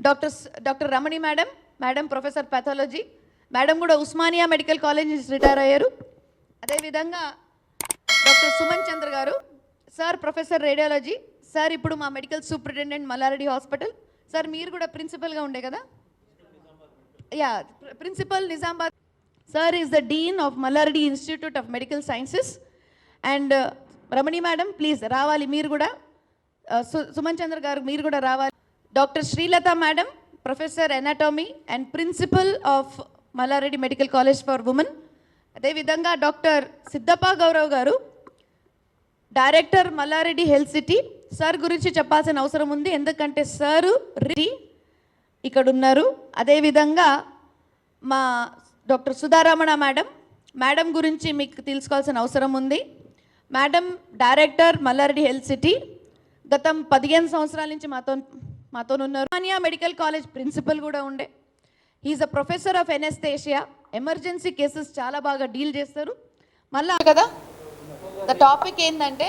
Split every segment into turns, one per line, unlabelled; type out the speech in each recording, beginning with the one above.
Doctor doctor Ramani madam madam professor pathology madam కూడా Osmania medical college నుంచి retire అయ్యారు. అదేవిధంగా డాక్టర్ సుమన్ చంద్ర గారు సార్ ప్రొఫెసర్ రేడియాలజీ సార్ ఇప్పుడు మా medical superintendent Mallareddy hospital sir మీరు కూడా ప్రిన్సిపల్గా ఉండే కదా? Yeah principal Nizamabad sir is the dean of Mallareddy institute of medical sciences and Ramani madam please రావాలి మీరు కూడా. Uh, సుమన్ చంద్ర గారు మీరు కూడా రావాలి. Doctor Srilatha madam professor anatomy and principal of Mallareddy medical college for women అదేవిధంగా doctor Siddhappa Gaurav garu director Mallareddy health city sir గురించి చెప్పాల్సిన అవసరం ఉంది. ఎందుకంటే సారు రి ఇక్కడ ఉన్నారు అదేవిధంగా మా డాక్టర్ సుధారమణ మేడం మేడం గురించి మీకు తెలుసుకోవాల్సిన అవసరం ఉంది. Madam director Mallareddy health city గతం పదిహేను సంవత్సరాల నుంచి మాతో మాతో ఉన్నారు మానియా మెడికల్ కాలేజ్ ప్రిన్సిపల్ కూడా ఉండే. He's a professor of anaesthesia emergency cases చాలా బాగా డీల్ చేస్తారు. మళ్ళా కదా? ద టాపిక్ ఏంటంటే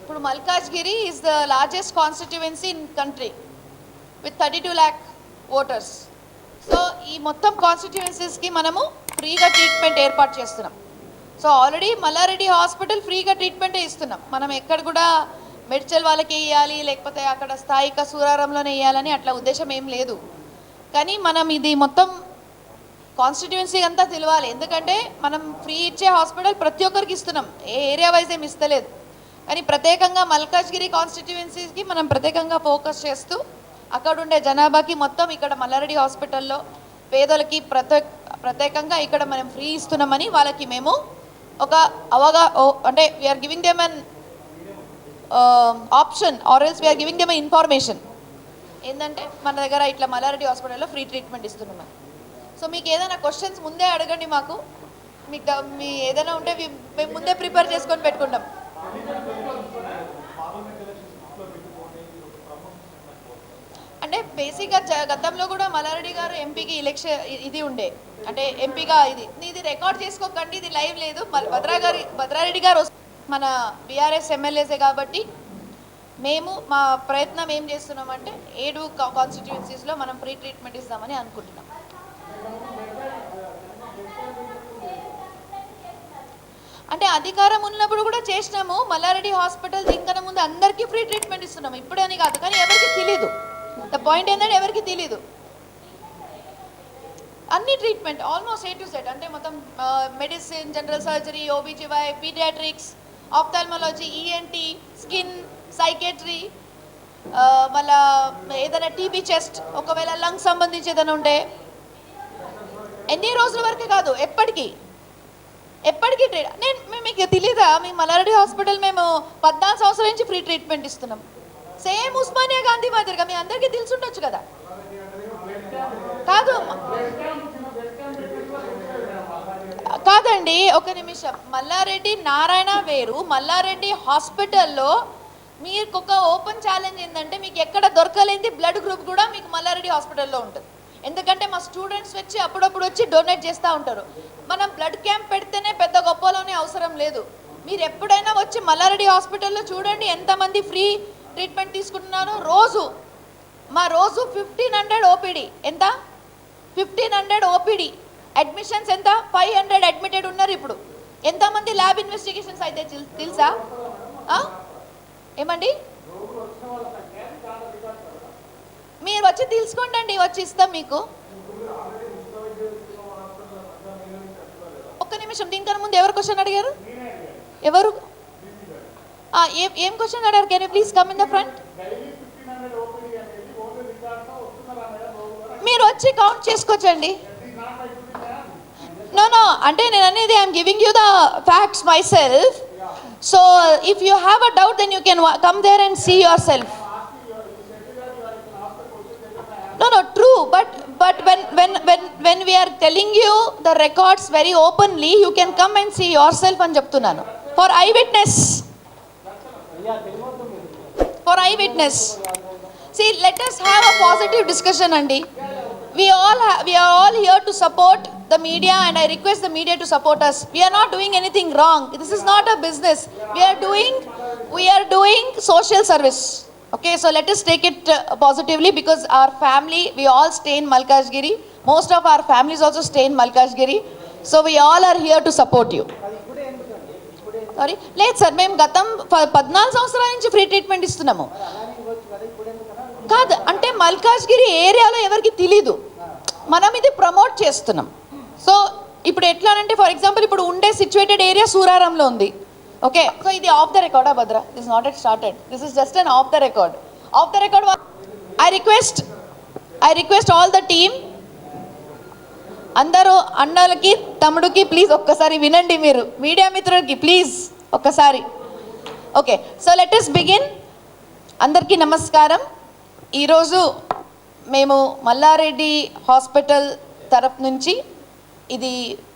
ఇప్పుడు Malkajgiri is the largest constituency in country with thirty two lakh voters so ఈ మొత్తం కాన్స్టిట్యువెన్సీస్కి మనము ఫ్రీగా ట్రీట్మెంట్ ఏర్పాటు చేస్తున్నాం. సో ఆల్రెడీ మల్లారెడ్డి హాస్పిటల్ ఫ్రీగా ట్రీట్మెంటే ఇస్తున్నాం. మనం ఎక్కడ కూడా మెడ్చల్ వాళ్ళకి వేయాలి లేకపోతే అక్కడ స్థాయిక సూరారంలోనే వేయాలని అట్లా ఉద్దేశం ఏం లేదు. కానీ మనం ఇది మొత్తం కాన్స్టిట్యువెన్సీ అంతా తెలియాలి ఎందుకంటే మనం ఫ్రీ ఇచ్చే హాస్పిటల్ ప్రతి ఒక్కరికి ఇస్తున్నాం. ఏ ఏరియా వైజ్ ఏమి ఇస్తలేదు. కానీ ప్రత్యేకంగా మల్కాజ్గిరి కాన్స్టిట్యువెన్సీకి మనం ప్రత్యేకంగా ఫోకస్ చేస్తూ అక్కడ ఉండే జనాభాకి మొత్తం ఇక్కడ మల్లారెడ్డి హాస్పిటల్లో పేదలకి ప్రత్యేక ప్రత్యేకంగా ఇక్కడ మనం ఫ్రీ ఇస్తున్నామని వాళ్ళకి మేము ఒక అవగా ఓ- అంటే we're giving them and option or else we're giving them information ఏంటంటే మన దగ్గర ఇట్లా మలారెడ్డి హాస్పిటల్లో ఫ్రీ ట్రీట్మెంట్ ఇస్తున్నాం సో మీకు ఏదైనా క్వశ్చన్స్ ముందే అడగండి మాకు. మీకు మీ ఏదైనా ఉంటే మేము ముందే ప్రిపేర్ చేసుకొని పెట్టుకుంటాం. అంటే బేసిక్గా గతంలో కూడా మలారెడ్డి గారు ఎంపీకి ఎలక్షన్ ఇది ఉండే. అంటే ఎంపీగా ఇది. ఇది రికార్డ్ చేసుకోకండి ఇది లైవ్ లేదు. మల్- భద్రా గారి భద్రారెడ్డి గారు వస్- మన బీఆర్ఎస్ ఎమ్మెల్యేసే కాబట్టి మేము మా ప్రయత్నం ఏం చేస్తున్నామంటే ఏడు కాన్స్టిట్యూన్సీస్లో మనం ఫ్రీ ట్రీట్మెంట్ ఇస్తామని అనుకుంటున్నాం. అంటే అధికారం ఉన్నప్పుడు కూడా చేసినాము. మల్లారెడ్డి హాస్పిటల్ దీనికన్నా ముందు అందరికీ ఫ్రీ ట్రీట్మెంట్ ఇస్తున్నాము ఇప్పుడే అని కాదు కానీ ఎవరికి తెలియదు ద పాయింట్ ఏంటంటే ఎవరికి తెలియదు అన్ని treatment almost A to Z అంటే మొత్తం medicine general surgery OBGY paediatrics ophthalmology ENT skin psychiatry మళ్ళా ఏదైనా టీబీ చెస్ట్ ఒకవేళ లంగ్స్ సంబంధించి ఏదైనా ఉంటే ఎన్ని రోజుల వరకే కాదు ఎప్పటికీ. ఎప్పటికీ ట్రీట్ నేను మీకు తెలియదా మీ మలారెడ్డి హాస్పిటల్ మేము పద్నాలుగు సంవత్సరాల నుంచి ఫ్రీ ట్రీట్మెంట్ ఇస్తున్నాం. సేమ్ ఉస్మానియా గాంధీ మాదిరిగా మీ అందరికీ తెలిసి ఉండొచ్చు కదా. కాదు కాదండి ఒక నిమిషం. మల్లారెడ్డి నారాయణ వేరు. మల్లారెడ్డి హాస్పిటల్లో మీకు ఒక ఓపెన్ ఛాలెంజ్ ఏంటంటే మీకు ఎక్కడ దొరకలేంది బ్లడ్ గ్రూప్ కూడా మీకు మల్లారెడ్డి హాస్పిటల్లో ఉంటుంది. ఎందుకంటే మా స్టూడెంట్స్ వచ్చి అప్పుడప్పుడు వచ్చి డొనేట్ చేస్తూ ఉంటారు. మనం బ్లడ్ క్యాంప్ పెడితేనే పెద్ద గొప్పలోనే అవసరం లేదు. మీరు ఎప్పుడైనా వచ్చి మల్లారెడ్డి హాస్పిటల్లో చూడండి ఎంతమంది ఫ్రీ ట్రీట్మెంట్ తీసుకుంటున్నారో. రోజు మా రోజు ఫిఫ్టీన్ హండ్రెడ్ ఓపీడీ. ఎంత? Fifteen hundred OPD. అడ్మిషన్స్ ఎంత? ఫైవ్ హండ్రెడ్ అడ్మిటెడ్ ఉన్నారు ఇప్పుడు. ఎంతమంది ల్యాబ్ ఇన్వెస్టిగేషన్స్ అయితే తెలుసా? ఏమండి? మీరు వచ్చి తెలుసుకోండి వచ్చి ఇస్తాం మీకు. ఒక్క నిమిషం దీనికన్నా ముందు ఎవరు క్వశ్చన్ అడిగారు? ఎవరు? ఏం ఏం క్వశ్చన్ అడిగారు? Can you please come in the front మీరు వచ్చి కౌంట్ చేసుకోవచ్చండి. నో నో అంటే నేను అనేది I'm giving you the facts myself so if you have a doubt then you can come there and see yourself No, no, true. But but when when when when we are telling you the records very openly, you can come and see yourself అని చెప్తున్నాను. For eyewitness for eyewitness see let us have a positive discussion అండి we all ha- we are all here to support the media and i request the media to support us we are not doing anything wrong this is not a business we are doing we are doing social service Okay, so let us take it uh, positively because our family, we all stay in Malkashgiri. Most of our families also stay in Malkashgiri. So we all are here to support you. Sorry లేదు sir మేము గతం పద్నాలుగు సంవత్సరాల నుంచి free treatment ఇస్తున్నాము కాదు అంటే మల్కాజ్గిరి ఏరియాలో ఎవరికి తెలీదు. మనం ఇది ప్రమోట్ చేస్తున్నాం. సో ఇప్పుడు ఎట్లా అంటే ఫర్ ఎగ్జాంపుల్ ఇప్పుడు ఉండే సిచ్యువేటెడ్ ఏరియా సూరారంలో ఉంది. ఓకే సో ఇది off the రికార్డా Bhadra? This not at started this is just on off the record off the record I request I request all the team అందరూ అన్నలకి తమ్ముడికి ప్లీజ్ ఒక్కసారి వినండి మీరు. మీడియా మిత్రులకి ప్లీజ్ ఒక్కసారి. Okay so let us begin అందరికీ నమస్కారం. ఈరోజు మేము మల్లారెడ్డి హాస్పిటల్ తరఫు నుంచి ఇది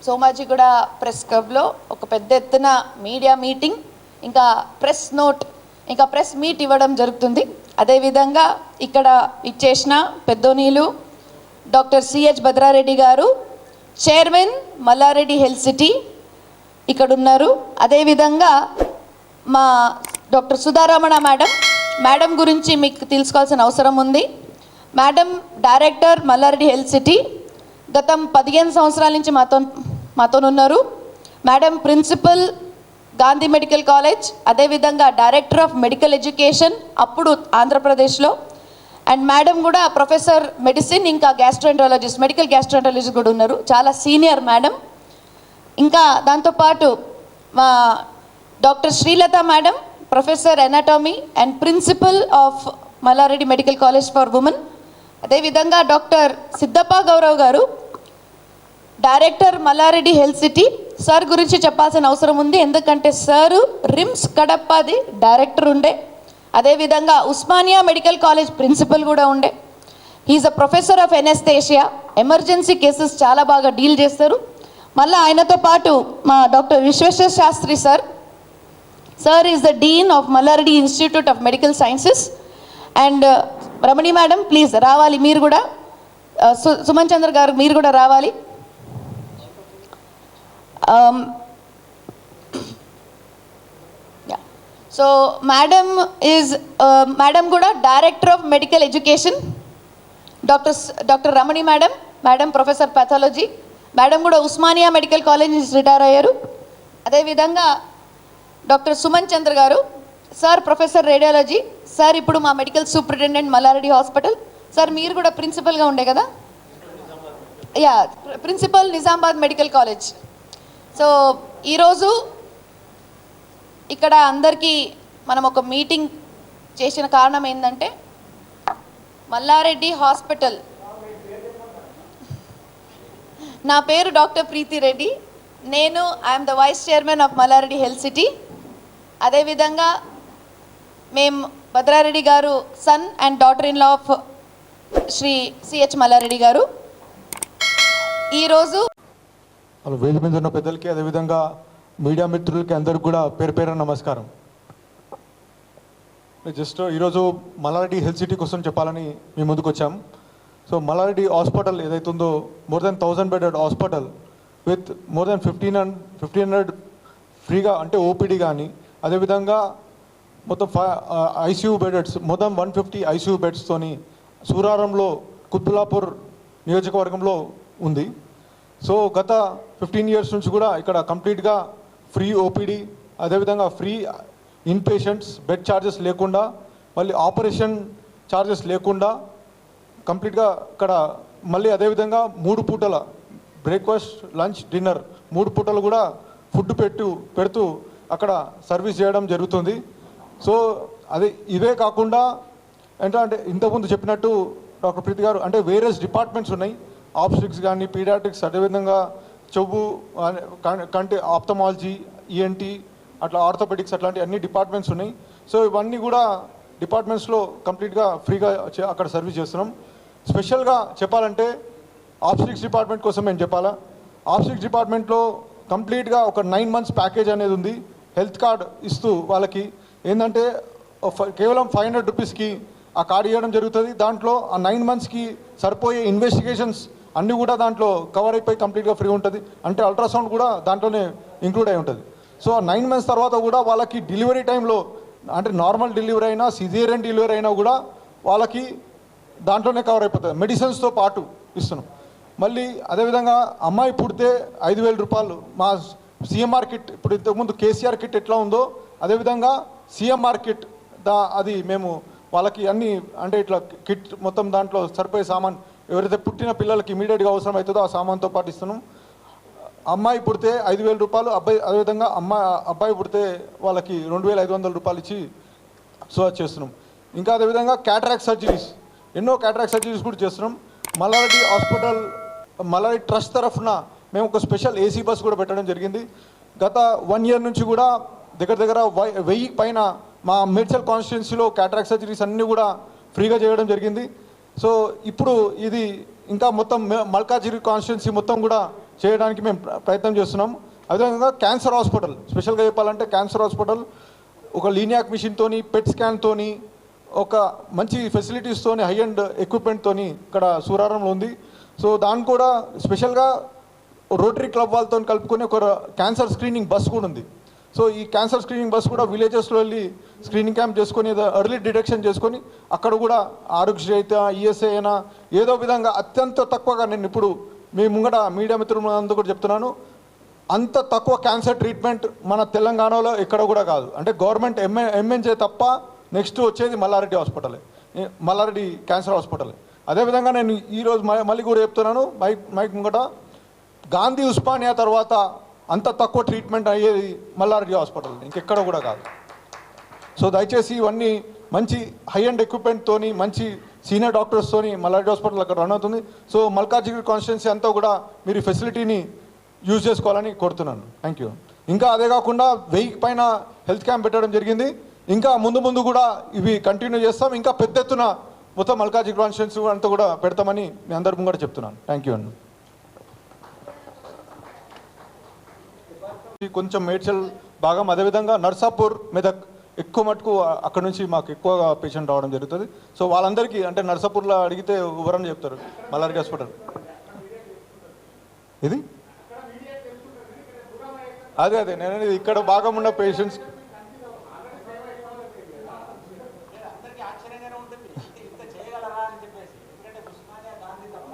సోమాజిగూడ ప్రెస్ క్లబ్లో ఒక పెద్ద ఎత్తున మీడియా మీటింగ్ ఇంకా ప్రెస్ నోట్ ఇంకా ప్రెస్ మీట్ ఇవ్వడం జరుగుతుంది. అదేవిధంగా ఇక్కడ ఇచ్చేసిన పెద్దోనీలు డాక్టర్ సిహెచ్ భద్రారెడ్డి గారు చైర్మన్ మల్లారెడ్డి హెల్త్ సిటీ ఇక్కడ ఉన్నారు అదేవిధంగా మా డాక్టర్ సుధారమణ మేడం మేడం గురించి మీకు తెలుసుకోవాల్సిన అవసరం ఉంది. Madam director Mallareddy health city గతం పదిహేను సంవత్సరాల నుంచి మాతో మాతో ఉన్నారు. Madam principal Gandhi medical college అదేవిధంగా డైరెక్టర్ ఆఫ్ మెడికల్ ఎడ్యుకేషన్ అప్పుడు ఆంధ్రప్రదేశ్లో. అండ్ మేడం కూడా ప్రొఫెసర్ మెడిసిన్ ఇంకా గ్యాస్ట్రోఎంట్రాలజిస్ట్ మెడికల్ గ్యాస్ట్రోఎంట్రాలజిస్ట్ కూడా ఉన్నారు. చాలా సీనియర్ మేడం. ఇంకా దాంతోపాటు మా doctor Srilatha madam professor anatomy and principal of Mallareddy medical college for women. అదేవిధంగా doctor Siddhappa Gaurav garu director Mallareddy health city. Sir గురించి చెప్పాల్సిన అవసరం ఉంది. ఎందుకంటే సారు రిమ్స్ కడప్పది డైరెక్టర్ ఉండే. అదేవిధంగా ఉస్మానియా మెడికల్ కాలేజ్ ప్రిన్సిపల్ కూడా ఉండే. He's a professor of anaesthesia. Emergency cases చాలా బాగా డీల్ చేస్తారు. మళ్ళీ ఆయనతో పాటు మా doctor Vishweshwara Shastri sir sir is the dean of Mallareddy institute of medical sciences and Ramani madam please రావాలి మీరు కూడా. సు సుమన్ చంద్ర గారు మీరు కూడా రావాలి. సో మేడం ఈజ్ మేడం కూడా director of medical education doctor doctor Ramani madam madam professor pathology madam కూడా ఉస్మానియా మెడికల్ కాలేజ్ నుంచి రిటైర్ అయ్యారు. అదేవిధంగా డాక్టర్ సుమన్ చంద్ర గారు సార్ ప్రొఫెసర్ రేడియాలజీ సార్ ఇప్పుడు మా medical superintendent Mallareddy hospital. Sir మీరు కూడా ప్రిన్సిపల్గా ఉండే కదా? Yeah principal Nizamabad medical college. So ఈరోజు ఇక్కడ అందరికీ మనం ఒక మీటింగ్ చేసిన కారణం ఏంటంటే మల్లారెడ్డి హాస్పిటల్. నా పేరు డాక్టర్ ప్రీతి రెడ్డి. నేను I'm the vice chairman of Mallareddy health city. అదేవిధంగా మేము Bhadrareddy garu son and daughter in law of Shri CH Mallareddy garu. ఈరోజు
వాళ్ళు వేది మీద ఉన్న పెద్దలకి అదేవిధంగా మీడియా మిత్రులకి అందరికి కూడా పేరు పేరు నమస్కారం. జస్ట్ ఈరోజు మల్లారెడ్డి హెల్త్ సిటీ కోసం చెప్పాలని మేము ముందుకు వచ్చాం. సో మల్లారెడ్డి హాస్పిటల్ ఏదైతే ఉందో more than thousand bedded hospital with more than fifteen hundred fifteen hundred ఫ్రీగా అంటే ఓపీడీ కానీ అదేవిధంగా మొత్తం ఫై ఐసీయూ బెడెడ్స్ మొత్తం వన్ ఫిఫ్టీ ఐసీయూ బెడ్స్తోని సూరారంలో కుత్బులాపూర్ నియోజకవర్గంలో ఉంది. సో గత ఫిఫ్టీన్ ఇయర్స్ నుంచి కూడా ఇక్కడ కంప్లీట్గా ఫ్రీ ఓపీడీ అదేవిధంగా free in patients bed charges లేకుండా మళ్ళీ ఆపరేషన్ ఛార్జెస్ లేకుండా కంప్లీట్గా ఇక్కడ మళ్ళీ అదేవిధంగా మూడు పూటల బ్రేక్ఫాస్ట్ లంచ్ డిన్నర్ మూడు పూటలు కూడా ఫుడ్ పెట్టు పెడుతూ అక్కడ సర్వీస్ చేయడం జరుగుతుంది. సో అదే ఇవే కాకుండా అంటే అంటే ఇంతకుముందు చెప్పినట్టు డాక్టర్ ప్రీతి గారు అంటే వేరియస్ డిపార్ట్మెంట్స్ ఉన్నాయి. ఆప్స్టిక్స్ కానీ పీడియాట్రిక్స్ అదేవిధంగా చెవు అనే- కంటి ఆప్తమాలజీ ఈఎన్టీ అట్లా ఆర్థోపెటిక్స్ అట్లాంటి అన్ని డిపార్ట్మెంట్స్ ఉన్నాయి. సో ఇవన్నీ కూడా డిపార్ట్మెంట్స్లో కంప్లీట్గా ఫ్రీగా చే- అక్కడ సర్వీస్ చేస్తున్నాం. స్పెషల్గా చెప్పాలంటే ఆప్స్టిక్స్ డిపార్ట్మెంట్ కోసం మేము చెప్పాలా? ఆప్స్టిక్స్ డిపార్ట్మెంట్లో కంప్లీట్గా ఒక నైన్ మంత్స్ ప్యాకేజ్ అనేది ఉంది. హెల్త్ కార్డ్ ఇస్తూ వాళ్ళకి ఏంటంటే కేవలం ఫైవ్ హండ్రెడ్ రూపీస్కి ఆ కార్డు ఇవ్వడం జరుగుతుంది. దాంట్లో ఆ నైన్ మంత్స్కి సరిపోయే ఇన్వెస్టిగేషన్స్ అన్నీ కూడా దాంట్లో కవర్ అయిపోయి కంప్లీట్గా ఫ్రీ ఉంటుంది. అంటే అల్ట్రాసౌండ్ కూడా దాంట్లోనే ఇంక్లూడ్ అయి ఉంటుంది. సో ఆ నైన్ మంత్స్ తర్వాత కూడా వాళ్ళకి డెలివరీ టైంలో అంటే నార్మల్ డెలివరీ అయినా సిజేరియన్ డెలివరీ అయినా కూడా వాళ్ళకి దాంట్లోనే కవర్ అయిపోతుంది. మెడిసిన్స్తో పాటు ఇస్తున్నాం. మళ్ళీ అదేవిధంగా అమ్మాయి పుడితే ఐదు వేల రూపాయలు మా సీఎం కిట్ ఇప్పుడు ఇంతకుముందు కేసీఆర్ కిట్ ఎట్లా ఉందో అదేవిధంగా సీఎం కిట్ దా అది మేము వాళ్ళకి అన్ని అంటే ఇట్లా కిట్ మొత్తం దాంట్లో సరిపోయే సామాన్ ఎవరైతే పుట్టిన పిల్లలకి ఇమీడియట్గా అవసరం అవుతుందో ఆ సామాన్తో పాటు ఇస్తున్నాం. అమ్మాయి పుడితే ఐదు వేల రూపాయలు అబ్బాయి అదేవిధంగా అమ్మాయి అబ్బాయి పుడితే వాళ్ళకి రెండు వేల ఐదు వందల రూపాయలు ఇచ్చి సో చేస్తున్నాం. ఇంకా అదేవిధంగా క్యాటరాక్ట్ సర్జరీస్ ఎన్నో క్యాటరాక్ట్ సర్జరీస్ కూడా చేస్తున్నాం. మల్లారెడ్డి హాస్పిటల్ మల్లారెడ్డి ట్రస్ట్ తరఫున మేము ఒక స్పెషల్ ఏసీ బస్ కూడా పెట్టడం జరిగింది. గత వన్ ఇయర్ నుంచి కూడా దగ్గర దగ్గర వెయ్యి పైన మా మేడ్చల్ కాన్స్టిట్యున్సీలో క్యాటరాక్ సర్జరీస్ అన్నీ కూడా ఫ్రీగా చేయడం జరిగింది. సో ఇప్పుడు ఇది ఇంకా మొత్తం మే- మల్కాజిరి కాన్స్టిట్యున్సీ మొత్తం కూడా చేయడానికి మేము ప్ర- ప్రయత్నం చేస్తున్నాం. అదేవిధంగా క్యాన్సర్ హాస్పిటల్ స్పెషల్గా చెప్పాలంటే క్యాన్సర్ హాస్పిటల్ ఒక లీనియాక్ మిషన్తోని పెట్ స్కాన్తోని ఒక మంచి ఫెసిలిటీస్తోని హై అండ్ ఎక్విప్మెంట్తోని ఇక్కడ సూరారంలో ఉంది. సో దాన్ని కూడా స్పెషల్గా రోటరీ క్లబ్ వాళ్ళతో కలుపుకొని ఒక క్యాన్సర్ స్క్రీనింగ్ బస్ కూడా ఉంది. సో ఈ క్యాన్సర్ స్క్రీనింగ్ బస్ కూడా విలేజెస్లో వెళ్ళి స్క్రీనింగ్ క్యాంప్ చేసుకొని ఎర్లీ డిటెక్షన్ చేసుకొని అక్కడ కూడా ఆరోగ్యశ్రీ అయితే ఈఎస్ఐ అయినా ఏదో విధంగా అత్యంత తక్కువగా నేను ఇప్పుడు మీ ముంగట మీడియా మిత్రులందరూ కూడా చెప్తున్నాను. అంత తక్కువ క్యాన్సర్ ట్రీట్మెంట్ మన తెలంగాణలో ఎక్కడ కూడా కాదు. అంటే గవర్నమెంట్ ఎంఏ ఎంఎన్జే తప్ప నెక్స్ట్ వచ్చేది మల్లారెడ్డి హాస్పిటలే. మల్లారెడ్డి క్యాన్సర్ హాస్పిటలే. అదేవిధంగా నేను ఈరోజు మళ్ళీ కూడా చెప్తున్నాను మైక్ మైక్ ముంగట గాంధీ ఉస్మానియా తర్వాత అంత తక్కువ ట్రీట్మెంట్ అయ్యేది మల్లారెడ్డి హాస్పిటల్. ఇంకెక్కడ కూడా కాదు. సో దయచేసి ఇవన్నీ మంచి హై అండ్ ఎక్విప్మెంట్తోని మంచి సీనియర్ డాక్టర్స్తోని మల్లారెడ్డి హాస్పిటల్ అక్కడ రన్ అవుతుంది. సో మల్కాజిగిరి కాన్స్టిట్యున్సీ అంతా కూడా మీరు ఫెసిలిటీని యూజ్ చేసుకోవాలని కోరుతున్నాను. థ్యాంక్ యూ ఇంకా అదే కాకుండా వెయ్యి పైన హెల్త్ క్యాంప్ పెట్టడం జరిగింది. ఇంకా ముందు ముందు కూడా ఇవి కంటిన్యూ చేస్తాం. ఇంకా పెద్ద ఎత్తున మొత్తం మల్కాజిగిరి కాన్స్టిట్యున్సీ అంతా కూడా పెడతామని మీ అందరి ముంగట చెప్తున్నాను. థ్యాంక్ యూ అండి కొంచెం మేడ్చల్ భాగం. అదేవిధంగా నర్సాపూర్ మెదక్ ఎక్కువ మటుకు అక్కడ నుంచి మాకు ఎక్కువగా పేషెంట్ రావడం జరుగుతుంది. సో వాళ్ళందరికీ అంటే నర్సాపూర్లో అడిగితే ఎవరని చెప్తారు. మల్లారి హాస్పిటల్. ఇది? అదే అదే. నేను ఇక్కడ భాగం ఉన్న పేషెంట్స్
అందరికీ ఆశ్చర్యంగానే ఉంటుంది ఇంత ఇంత చేయగలరా అని చెప్పేసి ఎందుకంటే ఉస్మానియా గాంధీ తప్ప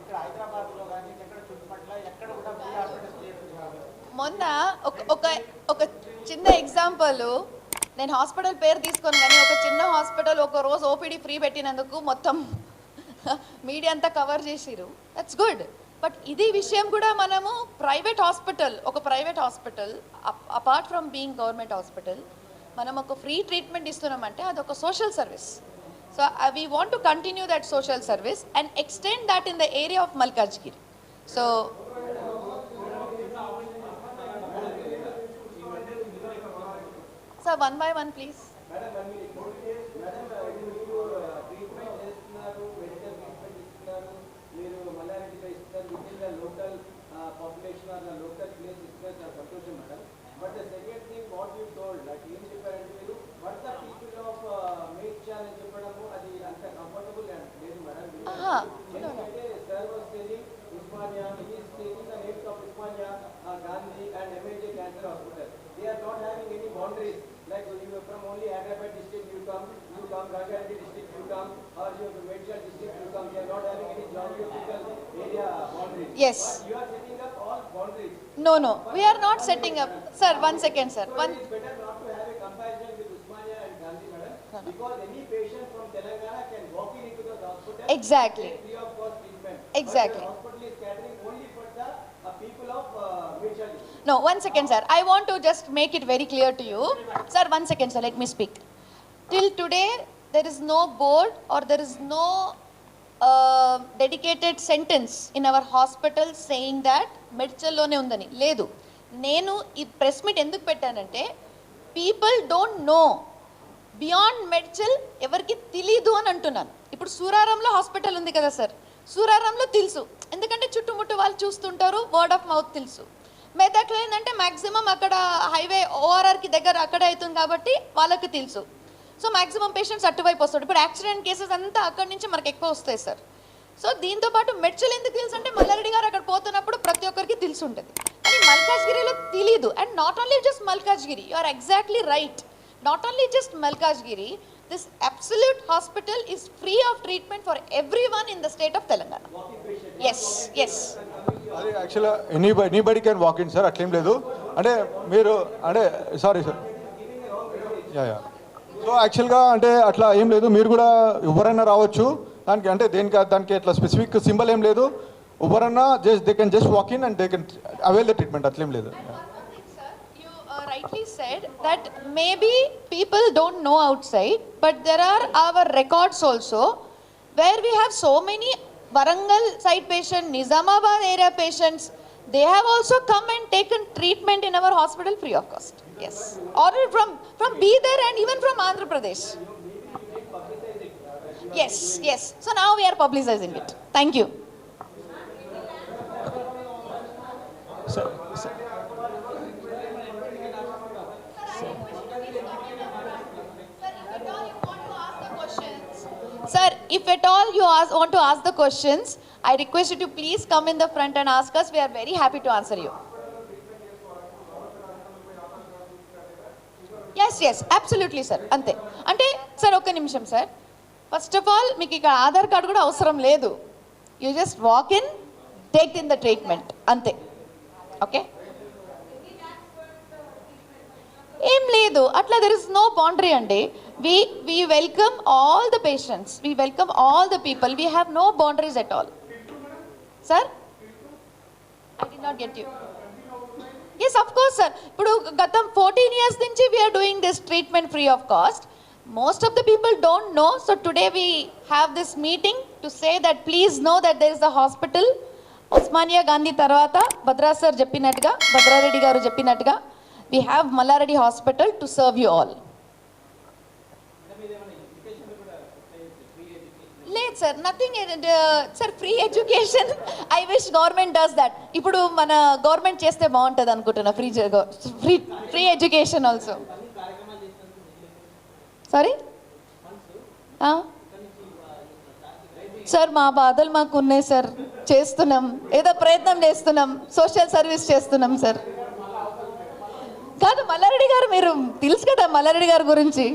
ఇక్కడ హైదరాబాద్లో కానీ ఎక్కడ చుట్టుపక్కల ఎక్కడ కూడా ఫ్రీ హాస్పిటల్స్ చేయడం
మొన్న ఒక ఒక చిన్న ఎగ్జాంపుల్ నేను హాస్పిటల్ పేరు తీసుకోను కానీ ఒక చిన్న హాస్పిటల్ ఒక రోజు ఓపీడీ ఫ్రీ పెట్టినందుకు మొత్తం మీడియా అంతా కవర్ చేసిరు దట్స్ గుడ్ బట్ ఇది విషయం కూడా మనము ప్రైవేట్ హాస్పిటల్ ఒక private hospital apart from being government hospital మనం ఒక ఫ్రీ ట్రీట్మెంట్ ఇస్తున్నామంటే అది ఒక social service so we want to continue that social service and extend that in the area of Malkajgiri so sir one by one please
boundaries. Like you from only Hyderabad district you come, you come Rangareddy district you come, or you from district you come. They are not having any geographical area boundaries.
Yes.
But you are setting up all boundaries.
No, no, we are not setting up. Sir, one second, sir.
So
One,
it is better not to have a comparison with Usmania and Gandhi madam, because any patient from Telangana can walk in into the hospital.
Exactly.
Free of cost treatment.
Exactly.
But the hospital is catering only for the uh, people of uh, district.
No one second sir I want to just make it very clear to you sir one second sir let me speak till today there is no board or there is no dedicated sentence in our hospital saying that మెడిచల్లోనే ఉందని లేదు. నేను ఈ press meet ఎందుకు పెట్టానంటే people don't know beyond Medchal ఎవరికి తెలీదు అని అంటున్నాను. ఇప్పుడు సూరారంలో హాస్పిటల్ ఉంది కదా సార్ సూరారంలో తెలుసు. ఎందుకంటే చుట్టుముట్టు వాళ్ళు చూస్తుంటారు వర్డ్ ఆఫ్ మౌత్ తెలుసు. మెదక్లో ఏంటంటే మ్యాక్సిమం అక్కడ హైవే ఓఆర్ఆర్కి దగ్గర అక్కడ అవుతుంది కాబట్టి వాళ్ళకి తెలుసు. సో మ్యాక్సిమం పేషెంట్స్ అటువైపు వస్తాడు ఇప్పుడు యాక్సిడెంట్ కేసెస్ అంతా అక్కడి నుంచి మనకు ఎక్కువ వస్తాయి సార్. సో దీంతో పాటు మెడ్చల్ ఎందుకు తెలుసు అంటే మల్లారెడ్డి గారు అక్కడ పోతున్నప్పుడు ప్రతి ఒక్కరికి తెలిసి ఉంటుంది. కానీ మల్కాజ్గిరిలో తెలీదు. And not only just Malkajgiri you are exactly right not only just Malkajgiri this absolute hospital is free of treatment for everyone in the state of Telangana yes yes
అది యాక్చువల్గా any anybody can walk in sir అట్లేం లేదు. అంటే మీరు అంటే sorry sir yeah yeah so యాక్చువల్గా అంటే అట్లా ఏం లేదు. మీరు కూడా ఎవరైనా రావచ్చు. దానికి అంటే దేనికి దానికి అట్లా స్పెసిఫిక్ సింబల్ ఏం లేదు. ఎవరన్నా just they can just walk in and they can avail the treatment అట్లేం లేదు.
Uh, rightly said that maybe people don't know outside, but there are our records also where we have so many Varangal side patient, Nizamabad area patients. They have also come and taken treatment in our hospital free of cost. Yes, ordered from from Bidar and even from Andhra Pradesh. Yes, yes. So now we are publicizing it. Thank you. Sir, sir if at all you ask want to ask the questions I request to please come in the front and ask us we're very happy to answer you yes yes absolutely sir అంతే అంటే sir ఒక నిమిషం sir first of all మీకు ఇక్కడ Aadhaar card కూడా అవసరం లేదు you just walk in take in the treatment అంతే ఓకే ఏం లేదు. అట్లా దెర్ ఇస్ నో బౌండరీ అండి. We we welcome all the patients we welcome all the people we have no boundaries at all sir I did not get you yes of course sir ఇప్పుడు గతం fourteen years నుంచి we're doing this treatment free of cost most of the people don't know so today we have this meeting to say that please know that there is the hospital Osmania Gandhi తర్వాత Bhadra sir చెప్పినట్టుగా భద్రారెడ్డి గారు చెప్పినట్టుగా we have Mallareddy hospital to serve you all లేదు sir nothing sir free education I wish government does that ఇప్పుడు మన government చేస్తే బాగుంటుంది అనుకుంటున్నా free free free education also sorry sir మా బాధలు మాకు ఉన్నాయి సార్ చేస్తున్నాం. ఏదో ప్రయత్నం చేస్తున్నాం. సోషల్ సర్వీస్ చేస్తున్నాం సార్ కాదు మల్లారెడ్డి గారు మీరు తెలుసు కదా మల్లారెడ్డి గారి గురించి.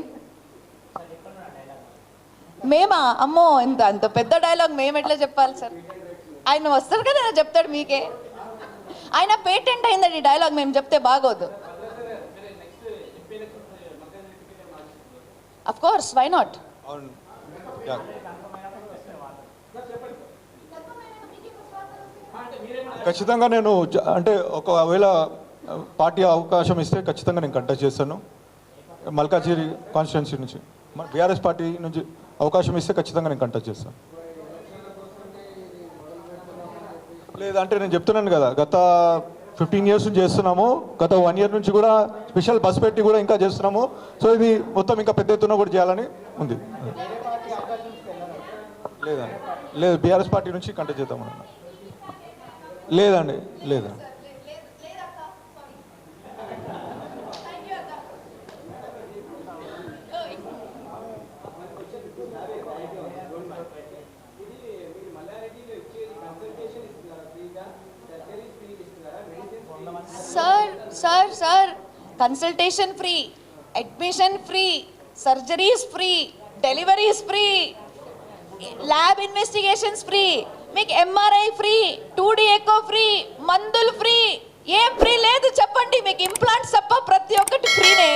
మేమా? అమ్మో ఇంత అంత పెద్ద డైలాగ్ మేము ఎట్లా చెప్పాలి సార్? ఆయన వస్తారు కదా చెప్తాడు మీకే. ఆయన పేటెంట్ అయిందండి డైలాగ్ మేము చెప్తే బాగోదు. అఫ్ కోర్స్ వై నాట్
ఖచ్చితంగా నేను అంటే ఒకవేళ పార్టీ అవకాశం ఇస్తే ఖచ్చితంగా నేను కంటెస్ట్ చేస్తాను. మల్కాజిరి కాన్స్టిట్యున్సీ నుంచి. బీఆర్ఎస్ పార్టీ నుంచి అవకాశం ఇస్తే ఖచ్చితంగా నేను కంటెస్ట్ చేస్తాను. లేదంటే నేను చెప్తున్నాను కదా గత ఫిఫ్టీన్ ఇయర్స్ నుంచి చేస్తున్నాము. గత వన్ ఇయర్ నుంచి కూడా స్పెషల్ బస్ పెట్టి కూడా ఇంకా చేస్తున్నాము. సో ఇది మొత్తం ఇంకా పెద్ద ఎత్తున కూడా చేయాలని ఉంది. లేదండి. లేదు బీఆర్ఎస్ పార్టీ నుంచి కంటెస్ట్ చేద్దామన్నా లేదండి లేదండి
sir sir sir consultation free admission free surgeries free deliveries free lab investigations free మీకు MRI free two echo free మందులు ఫ్రీ ఏం ఫ్రీ లేదు చెప్పండి. మీకు ఇంప్లాంట్స్ తప్ప ప్రతి ఒక్కటి ఫ్రీనే.